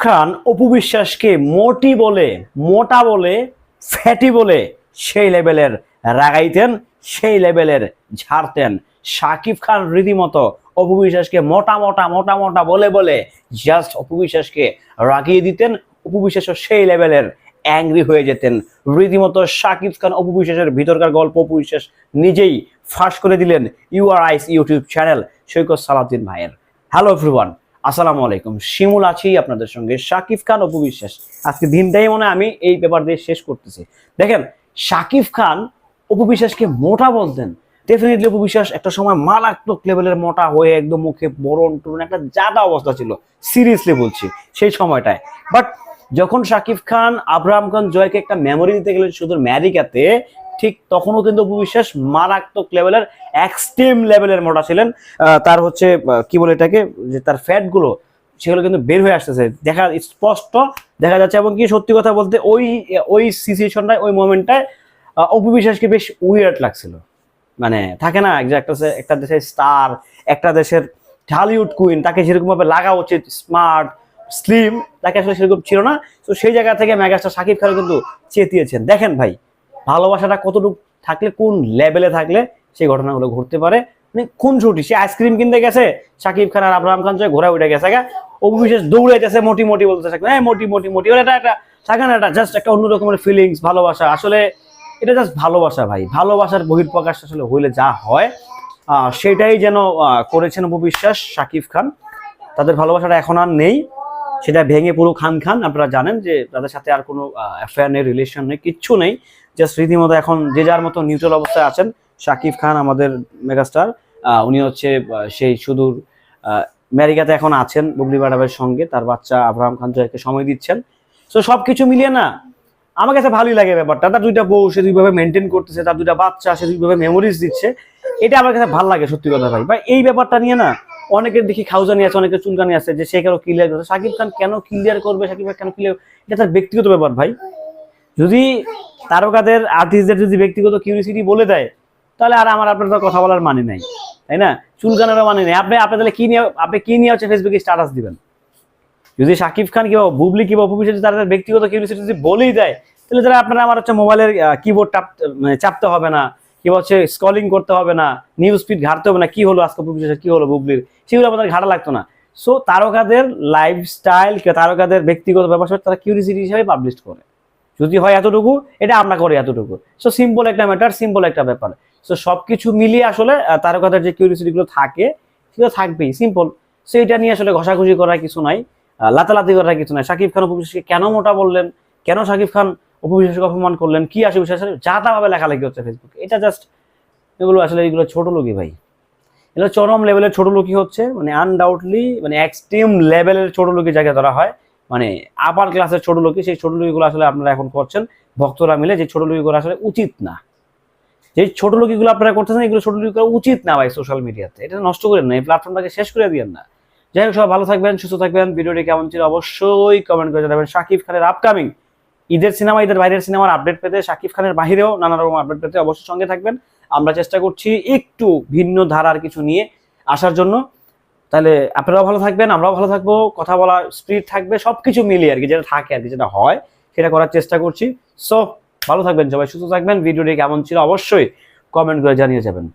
খান অপু বিশ্বাসকে মোটি বলে, মোটা বলে, ফ্যাটি বলে সেই লেভেলের রাগাইতেন, সেই লেভেলের ঝাড়তেন। শাকিব খান রীতিমতো অপু বিশ্বাসকে মোটা মোটা মোটা মোটা বলে বলে জাস্ট অপু বিশ্বাসকে রাগিয়ে দিতেন। অপু বিশ্বাসও সেই লেভেলের অ্যাংরি হয়ে যেতেন। রীতিমতো শাকিব খান অপু বিশ্বাসের ভিতরকার গল্প অপু বিশ্বাস নিজেই ফাঁস করে দিলেন ইউআর আইস ইউটিউব চ্যানেল সৈকত সালাউদ্দিন ভাইয়ের। হ্যালো এভরিওয়ান আসসালামু আলাইকুম। শিমুল আছি আপনাদের সঙ্গে। শাকিব খান, অপু বিশ্বাস। আজকে দিনটাই মনে আমি এই পেপার দিয়ে শেষ করতেছি। দেখেন, শাকিব খান, অপু বিশ্বাসকে মোটা বলতেন। ডেফিনেটলি অপু বিশ্বাস একটা সময় মারাত্মক লেভেলের মোটা হয়ে একদম মুখে বরণ টরণ, একটা জাদা অবস্থা ছিল। সিরিয়াসলি বলছি, সেই সময়টায়। বাট যখন শাকিব খান আব্রাহাম খান জয়কে একটা মেমোরি দিতে গেলেন শুধু ম্যারিকাতে ঠিক তখনও কিন্তু অপু বিশ্বাস মারাত্মক লেভেলের এক্সট্রিম লেভেলের মোটা ছিলেন। তার হচ্ছে কি বলে এটাকে, যে তার ফ্যাটগুলো সেগুলো কিন্তু বের হয়ে আসতেছে। দেখা, স্পষ্ট দেখা যাচ্ছে এবং কি সত্যি কথা বলতে ওই ওই সিচুয়েশনটায় ওই মোমেন্টটায় অপু বিশ্বাসকে বেশ উইয়ার্ড লাগছিল। মানে থাকে না যে একটা একটা দেশের স্টার একটা দেশের ঢালিউড কুইন তাকে সেরকম ভাবে লাগা উচিত স্মার্ট স্লিম তাকে আসলে সেরকম ছিল না। তো সেই জায়গা থেকে মেগাস্টার শাকিব খান কিন্তু চেতিয়েছেন দেখেন ভাই ভালোবাসাটা কতটুকু থাকলে, কোন লেভেলে থাকলে সেই ঘটনাগুলো ঘটতে পারে। মানে কোন ছুটি, সে আইসক্রিম কিনতে গেছে শাকিব খান আর আব্রাহাম খান ঘোরা উঠে গেছে। অভিশেষ দৌড়াইতেছে, মোটি মোটি বলতে থাকে হ্যাঁ মোটি মোটি মোটি। ওটা একটা একটা, থাকে না এটা জাস্ট একটা অন্য রকমের ফিলিংস ভালোবাসা। আসলে এটা জাস্ট ভালোবাসা ভাই। ভালোবাসার বহির্প্রকাশ আসলে হইলে যা হয় সেটাই যেন করেছেন অপু বিশ্বাস শাকিব খান। তাদের ভালোবাসাটা এখন আর নেই। সেটা ভেঙে পুরো খান খান, আপনারা জানেন যে তাদের সাথে আর কোনো অ্যাফেয়ার নেই রিলেশন নেই, কিচ্ছু নেই। জাস্ট রীতিমতো এখন যে যার মতো নিউট্রাল অবস্থায় আছেন, শাকিব খান আমাদের মেগাস্টার উনি হচ্ছে সেই সুদূর আমেরিকাতে এখন আছেন, বুবলি ম্যাডামের সঙ্গে, তার বাচ্চা আব্রাহাম খান জয়কে সময় দিচ্ছেন। সো সব কিছু মিলিয়ে না, আমার কাছে ভালোই লাগে ব্যাপারটা। তার দুইটা বউ, সে দুইভাবে মেনটেন করতেছে, তার দুইটা বাচ্চা, সে দুইভাবে মেমোরিজ দিচ্ছে। এটা আমার কাছে ভালো লাগে, সত্যি কথা ভাই। ভাই, এই ব্যাপারটা নিয়ে না অনেকের দেখি খাউজানি আছে, অনেকের চুলকানি আছে, যে সে কেন ক্লিয়ার করছে শাকিব খান কেন ক্লিয়ার করবে? শাকিব খান কেন ক্লিয়ার এটা তার ব্যক্তিগত ব্যাপার ভাই। যদি তারকাদের আর্টিস্টদের যদি ব্যক্তিগত কিউরিসিটি বলে দেয়, তাহলে আর আমার আপনার তো কথা বলার মানে নাই। তাই না? চুলকানেরও মানে নেই। আপনি আপনি তাহলে কি নিয়ে আপনি কি নিয়ে হচ্ছে ফেসবুকে স্ট্যাটাস দিবেন? যদি শাকিব খান কিংবা বুবলি কিংবা অপু যদি তাদের ব্যক্তিগত কিউরিসিটি যদি বলেই দেয়, তাহলে তারা আপনারা আমার হচ্ছে মোবাইলের কিবোর্ড মানে চাপতে হবে না। কিংবা হচ্ছে স্কলিং করতে হবে না নিউজ স্পিড ঘাটতে হবে না, কি হলো আজকে কি হলো বুবলির সেগুলো আপনাদের ঘাটা লাগতো না। সো তারকাদের লাইফস্টাইল তারকাদের ব্যক্তিগত স্যাপার তারা কিউরিসিটি হিসাবে পাবলিশ করে। যদি হয় এতটুকু, এটা আমরা করি এতটুকু। সো সিম্পল একটা ম্যাটার সিম্পল একটা ব্যাপার। সো সবকিছু মিলিয়ে আসলে তারকাদের যে কিউরিসিটি গুলো থাকে, সেগুলো থাকবেই সিম্পল সো এটা নিয়ে আসলে ঘষাঘষি করার কিছু নাই লাতালাতি করার কিছু নাই। শাকিব খান কেন মোটা বললেন? কেন শাকিব খান উপবিশ্বাসকে অপমান করলেন, কি আসে বিশ্বাস যা তা ভাবে লেখালেখি হচ্ছে ফেসবুকে এটা জাস্ট এগুলো আসলে এগুলো ছোট লোকই ভাই। এগুলো চরম লেভেলের ছোট লোকই হচ্ছে মানে আনডাউটলি মানে এক্সট্রিম লেভেলের ছোট লোকের জায়গায় ধরা হয়। মানে আপার ক্লাসের ছোট লোকই, সেই ছোট লোকগুলো আসলে আপনারা এখন করছেন, ভক্তরা মিলে যে ছোট লোকগুলো আসলে উচিত না। যে ছোট লোকগুলো আপনারা করতেছেন, এগুলো ছোট লোক উচিত না ভাই সোশ্যাল মিডিয়াতে এটা নষ্ট করেন না, এই প্ল্যাটফর্মটাকে শেষ করে দিয়েন না। যাই হোক, সবাই ভালো থাকবেন, সুস্থ থাকবেন। ভিডিওটি কেমন ছিল অবশ্যই কমেন্ট করে জানাবেন। শাকিব খানের আপকামিং ঈদের সিনেমা, ঈদের বাইরের সিনেমার আপডেট পেতে শাকিব খানের বাহিরেও নানা রকম আপডেট পেতে অবশ্যই সঙ্গে থাকবেন। আমরা চেষ্টা করছি একটু ভিন্ন ধারার কিছু নিয়ে আসার জন্য। তাহলে আপনারাও ভালো থাকবেন, আমরাও ভালো থাকব। কথা বলা স্পিড থাকবে সব কিছু মিলিয়ে আর কি, যেটা থাকে আর কি, যেটা হয়, সেটা করার চেষ্টা করছি। সো ভালো থাকবেন সবাই, সুস্থ থাকবেন। ভিডিওটি কেমন ছিল অবশ্যই কমেন্ট করে জানিয়ে যাবেন।